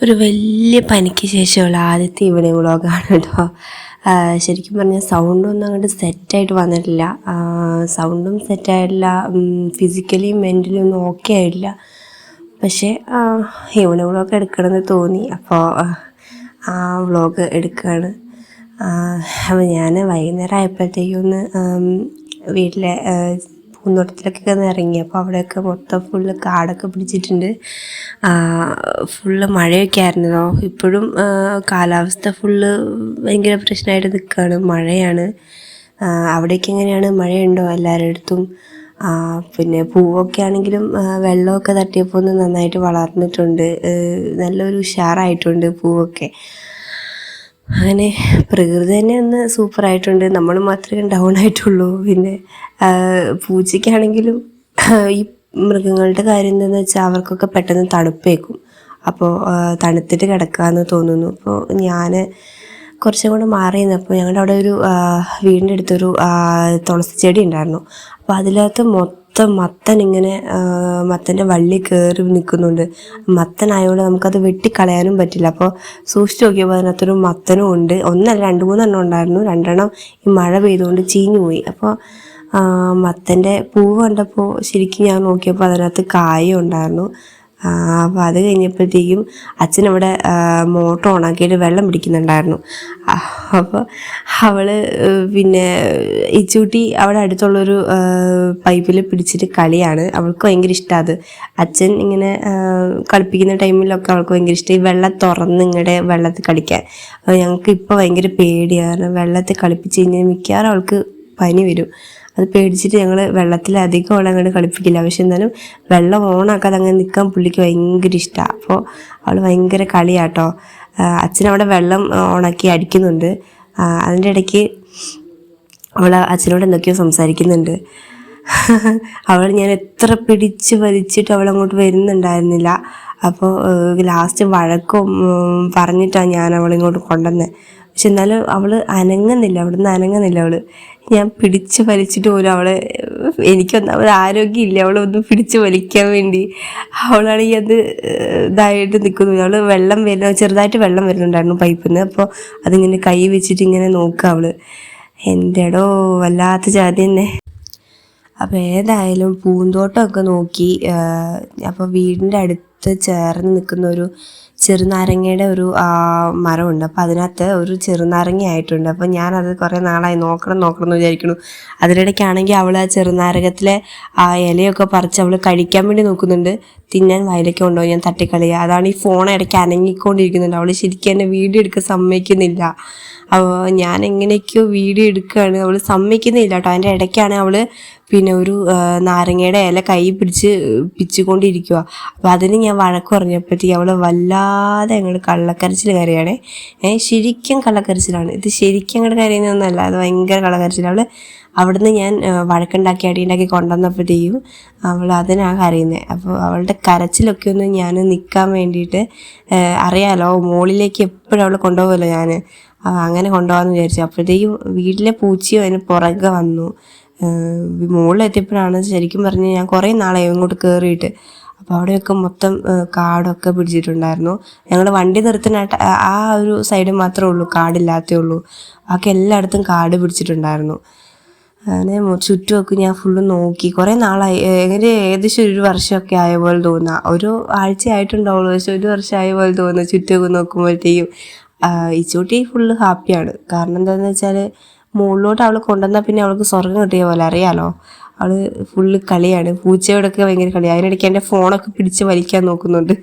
ഒരു വലിയ പനിക്ക് ശേഷമുള്ള ആദ്യത്തെ ഈവനിങ് വ്ളോഗാണ് കേട്ടോ ശരിക്കും പറഞ്ഞാൽ സൗണ്ടൊന്നും അങ്ങോട്ട് സെറ്റായിട്ട് വന്നിട്ടില്ല. സൗണ്ടും സെറ്റായിട്ടില്ല ഫിസിക്കലിയും മെന്റലി ഒന്നും ഓക്കെ ആയിട്ടില്ല. പക്ഷേ ഈവനിങ് വ്ളോഗ് എടുക്കണമെന്ന് തോന്നി. അപ്പോൾ ആ വ്ളോഗ് എടുക്കുകയാണ് അപ്പോൾ ഞാൻ വൈകുന്നേരം ആയപ്പോഴത്തേക്കൊന്ന് വീട്ടിലെ പൂന്തോട്ടത്തിലൊക്കെ ഒന്ന് ഇറങ്ങി. അപ്പോൾ അവിടെയൊക്കെ മൊത്തം ഫുള്ള് കാടൊക്കെ പിടിച്ചിട്ടുണ്ട്. ഫുള്ള് മഴയൊക്കെ ആയിരുന്നല്ലോ. ഇപ്പോഴും കാലാവസ്ഥ ഫുള്ള് ഭയങ്കര പ്രശ്നമായിട്ട് നിൽക്കുകയാണ് മഴയാണ്. അവിടേക്ക് എങ്ങനെയാണ്? മഴയുണ്ടോ എല്ലാവരുടെ പിന്നെ പൂവൊക്കെ ആണെങ്കിലും വെള്ളമൊക്കെ തട്ടിയപ്പോൾ ഒന്ന് നന്നായിട്ട് വളർന്നിട്ടുണ്ട്. നല്ലൊരു ഉഷാറായിട്ടുണ്ട് പൂവൊക്കെ. അങ്ങനെ പ്രകൃതി തന്നെ ഒന്ന് സൂപ്പറായിട്ടുണ്ട് നമ്മൾ മാത്രമേ ഡൗൺ ആയിട്ടുള്ളൂ. പിന്നെ പൂച്ചയ്ക്കാണെങ്കിലും ഈ മൃഗങ്ങളുടെ കാര്യം എന്താണെന്ന് വെച്ചാൽ അവർക്കൊക്കെ പെട്ടെന്ന് തണുപ്പേക്കും. അപ്പോൾ തണുത്തിട്ട് കിടക്കാമെന്ന് തോന്നുന്നു. അപ്പോൾ ഞാൻ കുറച്ചും കൂടെ മാറി നിന്നപ്പോൾ ഞങ്ങളുടെ അവിടെ ഒരു വീടിന്റെ അടുത്തൊരു തുളസി ചെടി ഉണ്ടായിരുന്നു. അപ്പോൾ അതിനകത്ത് മൊത്തം മത്തൻ ഇങ്ങനെ മത്തന്റെ വള്ളി കയറി നിൽക്കുന്നുണ്ട് മത്തനായതുകൊണ്ട് നമുക്കത് വെട്ടിക്കളയാനും പറ്റില്ല. അപ്പോൾ സൂക്ഷിച്ച് നോക്കിയപ്പോൾ അതിനകത്തൊരു മത്തനും ഉണ്ട്. ഒന്നല്ല രണ്ട് മൂന്നെണ്ണം ഉണ്ടായിരുന്നു. രണ്ടെണ്ണം ഈ മഴ പെയ്തുകൊണ്ട് ചീഞ്ഞു പോയി. അപ്പോൾ മത്തന്റെ പൂവ് കണ്ടപ്പോൾ ശരിക്കും ഞാൻ നോക്കിയപ്പോൾ അതിനകത്ത് കായ ഉണ്ടായിരുന്നു. അപ്പോൾ അത് കഴിഞ്ഞപ്പോഴത്തേക്കും അച്ഛൻ അവിടെ മോട്ടർ ഓണാക്കിയിട്ട് വെള്ളം പിടിക്കുന്നുണ്ടായിരുന്നു. അപ്പോൾ അവൾ പിന്നെ ഇച്ചൂട്ടി അവിടെ അടുത്തുള്ളൊരു പൈപ്പിൽ പിടിച്ചിട്ട് കളിയാണ്. അവൾക്ക് ഭയങ്കര ഇഷ്ടമാണ് അത്. അച്ഛൻ ഇങ്ങനെ കളിപ്പിക്കുന്ന ടൈമിലൊക്കെ അവൾക്ക് ഭയങ്കര ഇഷ്ടം ഈ വെള്ളം തുറന്ന് ഇങ്ങടെ വെള്ളത്തിൽ കളിക്കാൻ. ഞങ്ങൾക്ക് ഇപ്പോൾ ഭയങ്കര പേടിയാണ് വെള്ളത്തിൽ കളിപ്പിച്ച് കഴിഞ്ഞാൽ മിക്കവാറും അവൾക്ക് പനി വരും. അത് പേടിച്ചിട്ട് ഞങ്ങൾ വെള്ളത്തിൽ അധികം അങ്ങോട്ട് കളിപ്പിക്കില്ല. പക്ഷെ എന്നാലും വെള്ളം ഓണാക്കാതെ അങ്ങനെ നിൽക്കാൻ പുള്ളിക്ക് ഭയങ്കര ഇഷ്ടമാണ് അപ്പോൾ അവൾ ഭയങ്കര കളിയാട്ടോ. അച്ഛനവിടെ വെള്ളം ഓണാക്കി അടിക്കുന്നുണ്ട്. അതിന്റെ ഇടയ്ക്ക് അവൾ അച്ഛനോട് എന്തൊക്കെയോ സംസാരിക്കുന്നുണ്ട്. അവൾ ഞാൻ എത്ര പിടിച്ച് വലിച്ചിട്ട് അവൾ അങ്ങോട്ട് വരുന്നുണ്ടായിരുന്നില്ല. അപ്പോൾ ലാസ്റ്റ് വഴക്കും പറഞ്ഞിട്ടാണ് ഞാൻ അവളിങ്ങോട്ട് കൊണ്ടുവന്നത് പക്ഷെ എന്നാലും അവൾ അനങ്ങുന്നില്ല അവിടുന്ന് അനങ്ങുന്നില്ല അവൾ ഞാൻ പിടിച്ച് വലിച്ചിട്ട് പോലും അവളെ എനിക്കൊന്നാമത് ആരോഗ്യമില്ല. അവളെ ഒന്ന് പിടിച്ച് വലിക്കാൻ വേണ്ടി. അവളാണെങ്കിൽ അത് ഇതായിട്ട് നിൽക്കുന്നു അവൾ വെള്ളം വരുന്ന ചെറുതായിട്ട് വെള്ളം വരുന്നുണ്ടായിരുന്നു പൈപ്പിൽ നിന്ന് അപ്പോൾ അതിങ്ങനെ കൈ വെച്ചിട്ട് ഇങ്ങനെ നോക്കുക അവൾ എന്റെടോ വല്ലാത്ത ജാതി തന്നെ. അപ്പോൾ ഏതായാലും പൂന്തോട്ടമൊക്കെ നോക്കി അപ്പോൾ വീടിന്റെ അടുത്ത് ചേർന്ന് നിൽക്കുന്ന ഒരു ചെറുനാരങ്ങയുടെ ഒരു മരമുണ്ട്. അപ്പോൾ അതിനകത്ത് ഒരു ചെറുനാരങ്ങ ആയിട്ടുണ്ട്. അപ്പോൾ ഞാനത് കുറേ നാളായി നോക്കണം നോക്കണം എന്ന് വിചാരിക്കുന്നു. അതിനിടയ്ക്കാണെങ്കിൽ അവൾ ആ ചെറുനാരകത്തിലെ ആ ഇലയൊക്കെ പറിച്ച് അവൾ കഴിക്കാൻ വേണ്ടി നോക്കുന്നുണ്ട്. തിന്നാൻ വയലൊക്കെ ഉണ്ടോ? ഞാൻ തട്ടിക്കളിയ. അതാണ് ഈ ഫോൺ ഇടയ്ക്ക് അനങ്ങിക്കൊണ്ടിരിക്കുന്നുണ്ട് അവൾ ശരിക്കും എന്നെ വീഡിയോ എടുക്കാൻ സമ്മതിക്കുന്നില്ല. അപ്പോൾ ഞാൻ എങ്ങനെയൊക്കെയോ വീഡിയോ എടുക്കുകയാണ്. അവൾ സമ്മതിക്കുന്നില്ല കേട്ടോ. അതിന്റെ ഇടയ്ക്കാണ് അവൾ പിന്നെ ഒരു നാരങ്ങയുടെ ഇല കൈ പിടിച്ച് പിച്ചുകൊണ്ടിരിക്കുക അപ്പം അതിന് ഞാൻ വഴക്ക് പറഞ്ഞപ്പോഴത്തേക്ക് അവൾ വല്ലാതെ അങ്ങോട്ട് കള്ളക്കരച്ചിൽ കരയാണേ. ഏഹ് ശരിക്കും കള്ളക്കരച്ചിലാണ്. ഇത് ശരിക്കും അങ്ങോട്ട് കരയുന്നതൊന്നുമല്ല അത് ഭയങ്കര കള്ളക്കരച്ചിൽ അവൾ അവിടുന്ന് ഞാൻ വഴക്കുണ്ടാക്കി അടിയുണ്ടാക്കി കൊണ്ടുവന്നപ്പോഴത്തേക്കും അവൾ അതിനാണ് കരയുന്നത് അപ്പോൾ അവളുടെ കരച്ചിലൊക്കെ ഒന്ന് ഞാൻ നിൽക്കാൻ വേണ്ടിയിട്ട് അറിയാലോ മുകളിലേക്ക് എപ്പോഴും അവൾ കൊണ്ടുപോകുമല്ലോ ഞാൻ അങ്ങനെ കൊണ്ടുപോകാമെന്ന് വിചാരിച്ചു. അപ്പോഴത്തേക്കും വീട്ടിലെ പൂച്ചയും അതിന് പുറകെ വന്നു. മുകളിലെത്തിയപ്പോഴാണ് ശരിക്കും പറഞ്ഞ് ഞാൻ കുറേ നാളായി ഇങ്ങോട്ട് കയറിയിട്ട് അപ്പോൾ അവിടെയൊക്കെ മൊത്തം കാടൊക്കെ പിടിച്ചിട്ടുണ്ടായിരുന്നു. ഞങ്ങൾ വണ്ടി നിർത്തുന്നായിട്ട് ആ ഒരു സൈഡ് മാത്രമേ ഉള്ളൂ കാടില്ലാത്തേ ഉള്ളൂ. ബാക്കി എല്ലായിടത്തും കാട് പിടിച്ചിട്ടുണ്ടായിരുന്നു. അങ്ങനെ ചുറ്റുമൊക്കെ ഞാൻ ഫുള്ള് നോക്കി. കുറേ നാളായി. എങ്ങനെ ഏകദേശം ഒരു വർഷമൊക്കെ ആയ പോലെ തോന്നുക ഒരു ആഴ്ച ആയിട്ടുണ്ടാവുള്ളൂ പക്ഷെ ഒരു വർഷം ആയ പോലെ തോന്നുന്നു ചുറ്റുമൊക്കെ നോക്കുമ്പോഴത്തേക്കും. ഇച്ചോട്ടി ഫുള്ള് ഹാപ്പിയാണ് കാരണം എന്താണെന്ന് വെച്ചാൽ മുകളിലോട്ട് അവൾ കൊണ്ടുവന്നാൽ പിന്നെ അവൾക്ക് സ്വർഗം കിട്ടിയ പോലെ അറിയാലോ? അവൾ ഫുള്ള് കളിയാണ്. പൂച്ചയോടൊക്കെ ഭയങ്കര കളിയാണ് അതിനിടയ്ക്ക് എന്റെ ഫോണൊക്കെ പിടിച്ച് വലിക്കാൻ നോക്കുന്നുണ്ട്.